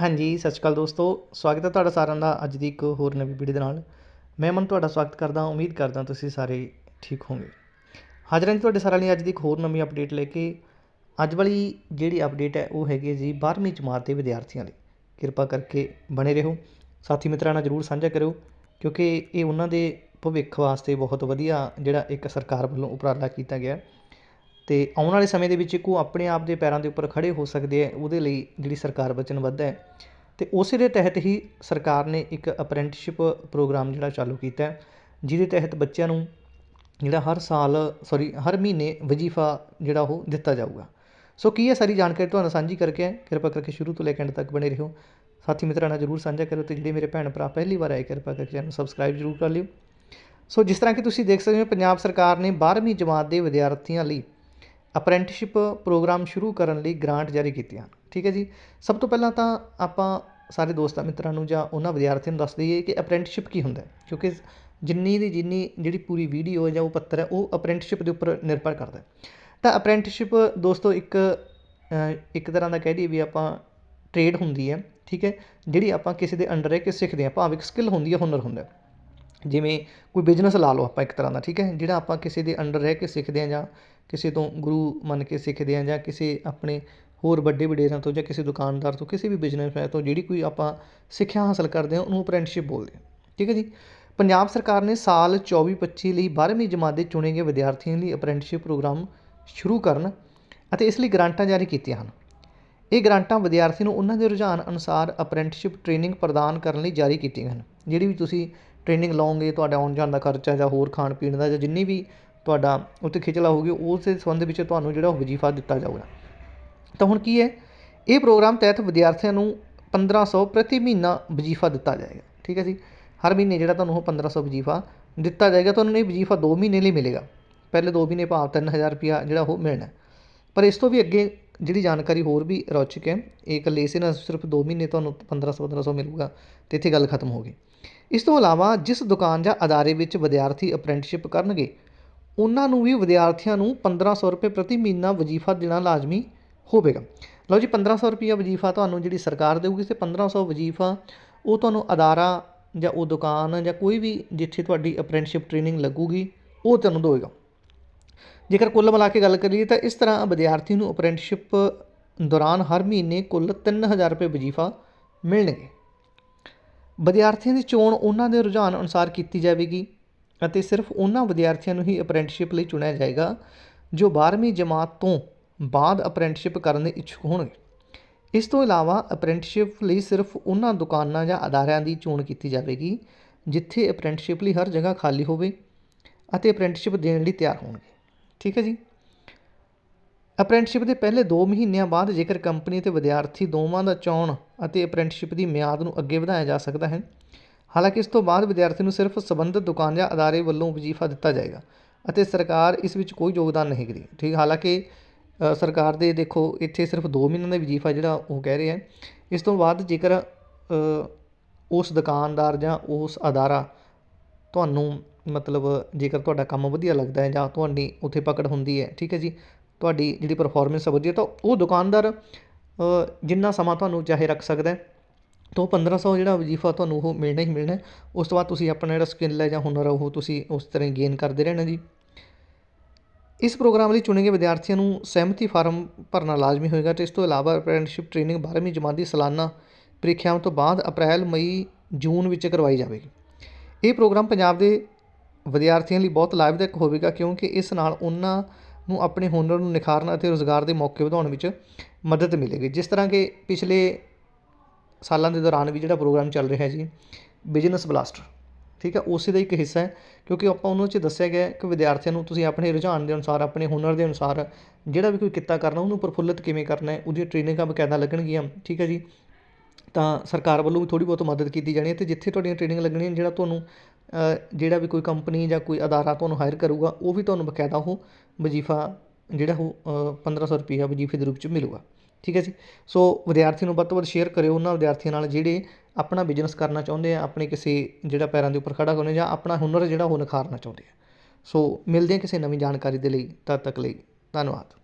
ਹਾਂਜੀ, ਸਤਿ ਸ਼੍ਰੀ ਅਕਾਲ ਦੋਸਤੋ। ਸਵਾਗਤ ਹੈ ਤੁਹਾਡਾ ਸਾਰਿਆਂ ਦਾ ਅੱਜ ਦੀ ਇੱਕ ਹੋਰ ਨਵੀਂ ਵੀਡੀਓ ਦੇ ਨਾਲ। ਮੈਂ ਮਨ ਤੁਹਾਡਾ ਸਵਾਗਤ ਕਰਦਾ ਉਮੀਦ ਕਰਦਾ ਤੁਸੀਂ ਸਾਰੇ ਠੀਕ ਹੋਵੋਗੇ। ਹਾਜ਼ਰ ਹਾਂ ਤੁਹਾਡੇ ਸਾਰਿਆਂ ਲਈ ਅੱਜ ਦੀ ਇੱਕ ਹੋਰ ਨਵੀਂ ਅਪਡੇਟ ਲੈ ਕੇ। ਅੱਜ ਵਾਲੀ ਜਿਹੜੀ ਅਪਡੇਟ ਹੈ, ਉਹ ਹੈਗੀ ਹੈ ਜੀ 12ਵੀਂ ਜਮਾਤ ਦੇ ਵਿਦਿਆਰਥੀਆਂ ਲਈ। ਕਿਰਪਾ ਕਰਕੇ ਬਣੇ ਰਹੋ। ਸਾਥੀ ਮਿੱਤਰਾਂ ਨਾਲ ਜਰੂਰ ਸਾਂਝਾ ਕਰਿਓ, ਕਿਉਂਕਿ ਇਹ ਉਹਨਾਂ ਦੇ ਭਵਿੱਖ ਵਾਸਤੇ ਬਹੁਤ ਵਧੀਆ ਜਿਹੜਾ ਇੱਕ ਸਰਕਾਰ ਵੱਲੋਂ ਉਪਰਾਲਾ ਕੀਤਾ ਗਿਆ। ਅਤੇ ਆਉਣ ਵਾਲੇ ਸਮੇਂ ਦੇ ਵਿੱਚ ਇੱਕ ਉਹ ਆਪਣੇ ਆਪ ਦੇ ਪੈਰਾਂ ਦੇ ਉੱਪਰ ਖੜ੍ਹੇ ਹੋ ਸਕਦੇ ਹੈ, ਉਹਦੇ ਲਈ ਜਿਹੜੀ ਸਰਕਾਰ ਵਚਨਬੱਧ ਹੈ। ਅਤੇ ਉਸੇ ਦੇ ਤਹਿਤ ਹੀ ਸਰਕਾਰ ਨੇ ਇੱਕ ਅਪ੍ਰੈਂਟਿਸਸ਼ਿਪ ਪ੍ਰੋਗਰਾਮ ਜਿਹੜਾ ਚਾਲੂ ਕੀਤਾ ਜਿਹਦੇ ਤਹਿਤ ਬੱਚਿਆਂ ਨੂੰ ਜਿਹੜਾ ਹਰ ਸਾਲ ਸੌਰੀ ਹਰ ਮਹੀਨੇ ਵਜ਼ੀਫਾ ਜਿਹੜਾ ਉਹ ਦਿੱਤਾ ਜਾਊਗਾ। ਸੋ ਕੀ ਹੈ ਸਾਰੀ ਜਾਣਕਾਰੀ ਤੁਹਾਨੂੰ ਸਾਂਝੀ ਕਰਕੇ ਕਿਰਪਾ ਕਰਕੇ ਸ਼ੁਰੂ ਤੋਂ ਲੈ ਕੇ ਅੰਤ ਤੱਕ ਬਣੇ ਰਹੋ। ਸਾਥੀ ਮਿੱਤਰਾਂ ਨਾਲ ਜਰੂਰ ਸਾਂਝਾ ਕਰੋ ਤੇ ਜਿਹੜੇ ਮੇਰੇ ਭੈਣ ਭਰਾ ਪਹਿਲੀ ਵਾਰ ਆਏ, ਕਿਰਪਾ ਕਰਕੇ ਚੈਨਲ ਸਬਸਕ੍ਰਾਈਬ ਜਰੂਰ ਕਰ ਲਿਓ। ਸੋ ਜਿਸ ਤਰ੍ਹਾਂ ਕਿ ਤੁਸੀਂ ਦੇਖ ਸਕਦੇ ਹੋ, ਪੰਜਾਬ ਸਰਕਾਰ ਨੇ 12ਵੀਂ ਜਮਾਤ ਦੇ ਵਿਦਿਆਰਥੀਆਂ ਲਈ ਅਪ੍ਰੈਂਟਿਸਸ਼ਿਪ ਪ੍ਰੋਗਰਾਮ ਸ਼ੁਰੂ ਕਰਨ ਲਈ ਗ੍ਰਾਂਟ ਜਾਰੀ ਕੀਤੀਆਂ। ਠੀਕ ਹੈ ਜੀ? ਸਭ ਤੋਂ ਪਹਿਲਾਂ ਤਾਂ ਆਪਾਂ ਸਾਰੇ ਦੋਸਤਾਂ ਮਿੱਤਰਾਂ ਨੂੰ ਜਾਂ ਉਹਨਾਂ ਵਿਦਿਆਰਥੀਆਂ ਨੂੰ ਦੱਸ ਦਈਏ ਕਿ ਅਪ੍ਰੈਂਟਿਸਸ਼ਿਪ ਕੀ ਹੁੰਦਾ ਕਿਉਂਕਿ ਜਿੰਨੀ ਦੀ ਜਿੰਨੀ ਜਿਹੜੀ ਪੂਰੀ ਵੀਡੀਓ ਜਾਂ ਉਹ ਪੱਤਰ ਹੈ, ਉਹ ਅਪ੍ਰੈਂਟਿਸਸ਼ਿਪ ਦੇ ਉੱਪਰ ਨਿਰਭਰ ਕਰਦਾ ਤਾਂ ਅਪ੍ਰੈਂਟਿਸਸ਼ਿਪ ਦੋਸਤੋ ਇੱਕ ਇੱਕ ਤਰ੍ਹਾਂ ਦਾ ਕਹਿ ਦਈਏ ਵੀ ਆਪਾਂ ਟ੍ਰੇਡ ਹੁੰਦੀ ਹੈ। ਠੀਕ ਹੈ? ਜਿਹੜੀ ਆਪਾਂ ਕਿਸੇ ਦੇ ਅੰਡਰ ਰਹਿ ਕੇ ਸਿੱਖਦੇ ਹਾਂ, ਭਾਵੇਂ ਇੱਕ ਸਕਿੱਲ ਹੁੰਦੀ ਹੈ ਹੁਨਰ ਹੁੰਦਾ ਜਿਵੇਂ ਕੋਈ ਬਿਜ਼ਨਸ ਲਾ ਲਓ ਆਪਾਂ ਇੱਕ ਤਰ੍ਹਾਂ ਦਾ, ਠੀਕ ਹੈ? ਜਿਹੜਾ ਆਪਾਂ ਕਿਸੇ ਦੇ ਅੰਡਰ ਰਹਿ ਕੇ ਸਿੱਖਦੇ ਹਾਂ ਜਾਂ ਕਿਸੇ ਤੋਂ ਗੁਰੂ ਮੰਨ ਕੇ ਸਿੱਖਦੇ ਹਾਂ ਜਾਂ ਕਿਸੇ ਆਪਣੇ ਹੋਰ ਵੱਡੇ ਵਡੇਰਿਆਂ ਤੋਂ ਜਾਂ ਕਿਸੇ ਦੁਕਾਨਦਾਰ ਤੋਂ, ਕਿਸੇ ਵੀ ਬਿਜ਼ਨਸਮੈਨ ਤੋਂ ਜਿਹੜੀ ਕੋਈ ਆਪਾਂ ਸਿੱਖਿਆ ਹਾਸਲ ਕਰਦੇ ਹਾਂ, ਉਹਨੂੰ ਅਪ੍ਰੈਂਟਿਸਸ਼ਿਪ ਬੋਲਦੇ ਹਾਂ, ਠੀਕ ਹੈ ਜੀ? ਪੰਜਾਬ ਸਰਕਾਰ ਨੇ ਸਾਲ 24-25 ਲਈ 12ਵੀਂ ਜਮਾਤ ਦੇ ਚੁਣੇ ਗਏ ਵਿਦਿਆਰਥੀਆਂ ਲਈ ਅਪ੍ਰੈਂਟਿਸਸ਼ਿਪ ਪ੍ਰੋਗਰਾਮ ਸ਼ੁਰੂ ਕਰਨ ਅਤੇ ਇਸ ਲਈ ਗ੍ਰਾਂਟਾਂ ਜਾਰੀ ਕੀਤੀਆਂ ਹਨ। ਇਹ ਗ੍ਰਾਂਟਾਂ ਵਿਦਿਆਰਥੀ ਨੂੰ ਉਹਨਾਂ ਦੇ ਰੁਝਾਨ ਅਨੁਸਾਰ ਅਪ੍ਰੈਂਟਿਸਸ਼ਿਪ ਟ੍ਰੇਨਿੰਗ ਪ੍ਰਦਾਨ ਕਰਨ ਲਈ ਜਾਰੀ ਕੀਤੀਆਂ ਹਨ, ਜਿਹੜੀ ਵੀ ਤੁਸੀਂ ਟ੍ਰੇਨਿੰਗ ਲਓਗੇ, ਤੁਹਾਡਾ ਆਉਣ ਜਾਣ ਦਾ ਖਰਚਾ ਜਾਂ ਹੋਰ ਖਾਣ ਪੀਣ ਦਾ ਜਾਂ ਜਿੰਨੀ ਵੀ ਤੁਹਾਡਾ ਉੱਥੇ ਖਿਚਲਾ ਹੋਊਗੀ, ਉਸ ਦੇ ਸੰਬੰਧ ਵਿੱਚ ਤੁਹਾਨੂੰ ਜਿਹੜਾ ਉਹ ਵਜ਼ੀਫਾ ਦਿੱਤਾ ਜਾਊਗਾ। ਤਾਂ ਹੁਣ ਕੀ ਹੈ? ਇਹ ਪ੍ਰੋਗਰਾਮ ਤਹਿਤ ਵਿਦਿਆਰਥੀਆਂ ਨੂੰ 1500 ਪ੍ਰਤੀ ਮਹੀਨਾ ਵਜ਼ੀਫਾ ਦਿੱਤਾ ਜਾਏਗਾ। ਠੀਕ ਹੈ ਜੀ? ਹਰ ਮਹੀਨੇ ਜਿਹੜਾ ਤੁਹਾਨੂੰ ਉਹ 1500 ਵਜ਼ੀਫਾ ਦਿੱਤਾ ਜਾਏਗਾ, ਤੁਹਾਨੂੰ ਇਹ ਵਜ਼ੀਫਾ 2 ਮਹੀਨੇ ਲਈ ਮਿਲੇਗਾ। ਪਹਿਲੇ 2 ਮਹੀਨੇ ਭਾਵ 3000 ਰੁਪਿਆ ਜਿਹੜਾ ਉਹ ਮਿਲਣਾ। ਪਰ ਇਸ ਤੋਂ ਵੀ ਅੱਗੇ ਜਿਹੜੀ ਜਾਣਕਾਰੀ ਹੋਰ ਵੀ ਰੌਚਕ ਹੈ, ਇਹ ਇਕੱਲੇ ਇਸੇ ਨਾਲ ਸਿਰਫ 2 ਮਹੀਨੇ ਤੁਹਾਨੂੰ 1500 1500 ਮਿਲੂਗਾ ਤੇ ਇੱਥੇ ਗੱਲ ਖਤਮ ਹੋ ਗਈ। ਇਸ ਤੋਂ ਇਲਾਵਾ ਜਿਸ ਦੁਕਾਨ ਜਾਂ ਅਦਾਰੇ ਵਿੱਚ ਵਿਦਿਆਰਥੀ ਅਪ੍ਰੈਂਟਿਸਸ਼ਿਪ ਕਰਨਗੇ, ਉਹਨਾਂ ਨੂੰ ਵੀ ਵਿਦਿਆਰਥੀਆਂ ਨੂੰ 1500 ਰੁਪਏ ਪ੍ਰਤੀ ਮਹੀਨਾ ਵਜ਼ੀਫਾ ਦੇਣਾ ਲਾਜ਼ਮੀ ਹੋਵੇਗਾ। ਲਓ ਜੀ 1500 ਰੁਪਿਆ ਵਜ਼ੀਫਾ ਤੁਹਾਨੂੰ ਜਿਹੜੀ ਸਰਕਾਰ ਦੇਊਗੀ, ਤੇ 1500 ਵਜ਼ੀਫਾ ਉਹ ਤੁਹਾਨੂੰ ਅਦਾਰਾ ਜਾਂ ਉਹ ਦੁਕਾਨ ਜਾਂ ਕੋਈ ਵੀ ਜਿੱਥੇ ਤੁਹਾਡੀ ਅਪ੍ਰੈਂਟਿਸਸ਼ਿਪ ਟ੍ਰੇਨਿੰਗ ਲੱਗੂਗੀ, ਉਹ ਤੁਹਾਨੂੰ ਦੇਵੇਗਾ। ਜੇਕਰ ਕੁੱਲ ਮਿਲਾ ਕੇ ਗੱਲ ਕਰੀਏ, ਤਾਂ ਇਸ ਤਰ੍ਹਾਂ ਵਿਦਿਆਰਥੀ ਨੂੰ ਅਪ੍ਰੈਂਟਿਸਸ਼ਿਪ ਦੌਰਾਨ ਹਰ ਮਹੀਨੇ ਕੁੱਲ 3000 ਰੁਪਏ ਵਜ਼ੀਫਾ ਮਿਲਣਗੇ। ਵਿਦਿਆਰਥੀਆਂ ਦੀ ਚੋਣ ਉਹਨਾਂ ਦੇ ਰੁਝਾਨ ਅਨੁਸਾਰ ਕੀਤੀ ਜਾਵੇਗੀ ਅਤੇ ਸਿਰਫ ਉਹਨਾਂ ਵਿਦਿਆਰਥੀਆਂ ਨੂੰ ਹੀ ਅਪ੍ਰੈਂਟਿਸਸ਼ਿਪ ਲਈ ਚੁਣਿਆ ਜਾਏਗਾ, ਜੋ 12ਵੀਂ ਜਮਾਤ ਤੋਂ ਬਾਅਦ ਅਪ੍ਰੈਂਟਿਸਸ਼ਿਪ ਕਰਨ ਦੇ ਇੱਛੁਕ ਹੋਣਗੇ। ਇਸ ਤੋਂ ਇਲਾਵਾ ਅਪ੍ਰੈਂਟਿਸਸ਼ਿਪ ਲਈ ਸਿਰਫ ਉਹਨਾਂ ਦੁਕਾਨਾਂ ਜਾਂ ਅਦਾਰਿਆਂ ਦੀ ਚੋਣ ਕੀਤੀ ਜਾਵੇਗੀ, ਜਿੱਥੇ ਅਪ੍ਰੈਂਟਿਸਸ਼ਿਪ ਲਈ ਹਰ ਜਗ੍ਹਾ ਖਾਲੀ ਹੋਵੇ ਅਤੇ ਅਪ੍ਰੈਂਟਿਸਸ਼ਿਪ ਦੇਣ ਲਈ ਤਿਆਰ ਹੋਣਗੇ। ਠੀਕ ਹੈ ਜੀ? ਅਪ੍ਰੈਂਟਿਸਸ਼ਿਪ ਦੇ ਪਹਿਲੇ 2 ਮਹੀਨਿਆਂ ਬਾਅਦ ਜੇਕਰ ਕੰਪਨੀ ਅਤੇ ਵਿਦਿਆਰਥੀ ਦੋਵਾਂ ਦਾ ਚੋਣ ਅਤੇ ਅਪ੍ਰੈਂਟਿਸਸ਼ਿਪ ਦੀ ਮਿਆਦ ਨੂੰ ਅੱਗੇ ਵਧਾਇਆ ਜਾ ਸਕਦਾ ਹੈ। ਹਾਲਾਂਕਿ ਇਸ ਤੋਂ ਬਾਅਦ ਵਿਦਿਆਰਥੀ ਨੂੰ ਸਿਰਫ ਸਬੰਧਤ ਦੁਕਾਨ ਜਾਂ ਅਦਾਰੇ ਵੱਲੋਂ ਵਜ਼ੀਫਾ ਦਿੱਤਾ ਜਾਏਗਾ ਅਤੇ ਸਰਕਾਰ ਇਸ ਵਿੱਚ ਕੋਈ ਯੋਗਦਾਨ ਨਹੀਂ ਕਰੇਗੀ ਠੀਕ, ਹਾਲਾਂਕਿ ਸਰਕਾਰ ਦੇ ਦੇਖੋ, ਇੱਥੇ ਸਿਰਫ 2 ਮਹੀਨਿਆਂ ਦਾ ਵਜ਼ੀਫਾ ਜਿਹੜਾ ਉਹ ਕਹਿ ਰਹੇ ਆ ਇਸ ਤੋਂ ਬਾਅਦ ਜੇਕਰ ਉਸ ਦੁਕਾਨਦਾਰ ਜਾਂ ਉਸ ਅਦਾਰਾ ਤੁਹਾਨੂੰ ਮਤਲਬ ਜੇਕਰ ਤੁਹਾਡਾ ਕੰਮ ਵਧੀਆ ਲੱਗਦਾ ਹੈ ਜਾਂ ਤੁਹਾਡੀ ਉੱਥੇ ਪਕੜ ਹੁੰਦੀ ਹੈ, ਠੀਕ ਹੈ ਜੀ, ਤੁਹਾਡੀ ਜਿਹੜੀ ਪਰਫਾਰਮੈਂਸ ਵਧੀਆ, ਤਾਂ ਉਹ ਦੁਕਾਨਦਾਰ ਜਿੰਨਾ ਸਮਾਂ ਤੁਹਾਨੂੰ ਚਾਹੇ ਰੱਖ ਸਕਦਾ ਤਾਂ ਉਹ 1500 ਜਿਹੜਾ ਵਜ਼ੀਫਾ ਤੁਹਾਨੂੰ ਉਹ ਮਿਲਣਾ ਹੀ ਮਿਲਣਾ ਉਸ ਤੋਂ ਬਾਅਦ ਤੁਸੀਂ ਆਪਣਾ ਜਿਹੜਾ ਸਕਿੱਲ ਹੈ ਜਾਂ ਹੁਨਰ ਹੈ ਉਹ ਤੁਸੀਂ ਉਸ ਤਰ੍ਹਾਂ ਹੀ ਗੇਨ ਕਰਦੇ ਰਹਿਣਾ ਜੀ। ਇਸ ਪ੍ਰੋਗਰਾਮ ਲਈ ਚੁਣੇ ਗਏ ਵਿਦਿਆਰਥੀਆਂ ਨੂੰ ਸਹਿਮਤੀ ਫਾਰਮ ਭਰਨਾ ਲਾਜ਼ਮੀ ਹੋਏਗਾ ਤੇ ਇਸ ਤੋਂ ਇਲਾਵਾ ਅਪ੍ਰੈਂਟਿਸਸ਼ਿਪ ਟ੍ਰੇਨਿੰਗ 12ਵੀਂ ਜਮਾਤ ਦੀ ਸਾਲਾਨਾ ਪ੍ਰੀਖਿਆਵਾਂ ਤੋਂ ਬਾਅਦ ਅਪ੍ਰੈਲ, ਮਈ, ਜੂਨ ਵਿੱਚ ਕਰਵਾਈ ਜਾਵੇਗੀ। ਇਹ ਪ੍ਰੋਗਰਾਮ ਪੰਜਾਬ ਦੇ ਵਿਦਿਆਰਥੀਆਂ ਲਈ ਬਹੁਤ ਲਾਭਦਾਇਕ ਹੋਵੇਗਾ ਕਿਉਂਕਿ ਇਸ ਨਾਲ ਉਹਨਾਂ ਨੂੰ ਆਪਣੇ ਹੁਨਰ ਨੂੰ ਨਿਖਾਰਨ ਅਤੇ ਰੁਜ਼ਗਾਰ ਦੇ ਮੌਕੇ ਵਧਾਉਣ ਵਿੱਚ ਮਦਦ ਮਿਲੇਗੀ। ਜਿਸ ਤਰ੍ਹਾਂ ਕਿ ਪਿਛਲੇ ਸਾਲਾਂ ਦੇ ਦੌਰਾਨ ਵੀ ਜਿਹੜਾ ਪ੍ਰੋਗਰਾਮ ਚੱਲ ਰਿਹਾ ਜੀ, ਬਿਜ਼ਨਸ ਬਲਾਸਟਰ, ਠੀਕ ਹੈ, ਉਸੇ ਦਾ ਇੱਕ ਹਿੱਸਾ ਹੈ। ਕਿਉਂਕਿ ਆਪਾਂ ਉਹਨਾਂ 'ਚ ਦੱਸਿਆ ਗਿਆ ਕਿ ਵਿਦਿਆਰਥੀਆਂ ਨੂੰ ਤੁਸੀਂ ਆਪਣੇ ਰੁਝਾਨ ਦੇ ਅਨੁਸਾਰ, ਆਪਣੇ ਹੁਨਰ ਦੇ ਅਨੁਸਾਰ ਜਿਹੜਾ ਵੀ ਕੋਈ ਕਿੱਤਾ ਕਰਨਾ, ਉਹਨੂੰ ਪ੍ਰਫੁੱਲਤ ਕਿਵੇਂ ਕਰਨਾ ਹੈ ਉਹਦੀ ਟ੍ਰੇਨਿੰਗਾਂ ਬਕਾਇਦਾ ਲੱਗਣਗੀਆਂ, ਠੀਕ ਹੈ ਜੀ। ਤਾਂ ਸਰਕਾਰ ਵੱਲੋਂ ਵੀ ਥੋੜੀ ਬਹੁਤ ਮਦਦ ਕੀਤੀ ਜਾਣੀ ਹੈ ਤੇ ਜਿੱਥੇ ਤੁਹਾਡੀਆਂ ਟ੍ਰੇਨਿੰਗ ਲੱਗਣੀਆਂ, ਜਿਹੜਾ ਤੁਹਾਨੂੰ ਜਿਹੜਾ ਵੀ ਕੋਈ ਕੰਪਨੀ ਜਾਂ ਕੋਈ ਅਦਾਰਾ ਤੁਹਾਨੂੰ ਹਾਇਰ ਕਰੂਗਾ, ਉਹ ਵੀ ਤੁਹਾਨੂੰ ਬਕਾਇਦਾ ਉਹ ਵਜ਼ੀਫਾ ਜਿਹੜਾ ਉਹ 1500 ਰੁਪਈਆ ਵਜ਼ੀਫੇ ਦੇ ਰੂਪ 'ਚ ਮਿਲੂਗਾ। ਠੀਕ ਹੈ ਜੀ? ਸੋ ਵਿਦਿਆਰਥੀ ਨੂੰ ਵੱਧ ਤੋਂ ਵੱਧ ਸ਼ੇਅਰ ਕਰਿਓ ਉਹਨਾਂ ਵਿਦਿਆਰਥੀਆਂ ਨਾਲ ਜਿਹੜੇ ਆਪਣਾ ਬਿਜ਼ਨਸ ਕਰਨਾ ਚਾਹੁੰਦੇ ਆ, ਆਪਣੇ ਕਿਸੇ ਜਿਹੜਾ ਪੈਰਾਂ ਦੇ ਉੱਪਰ ਖੜਾ ਹੋਣੇ ਜਾਂ ਆਪਣਾ ਹੁਨਰ ਜਿਹੜਾ ਉਹ ਨਿਖਾਰਨਾ ਚਾਹੁੰਦੇ ਆ। ਸੋ ਮਿਲਦੇ ਹਾਂ ਕਿਸੇ ਨਵੀਂ ਜਾਣਕਾਰੀ ਦੇ ਲਈ, ਤਦ ਤੱਕ ਲਈ, ਧੰਨਵਾਦ।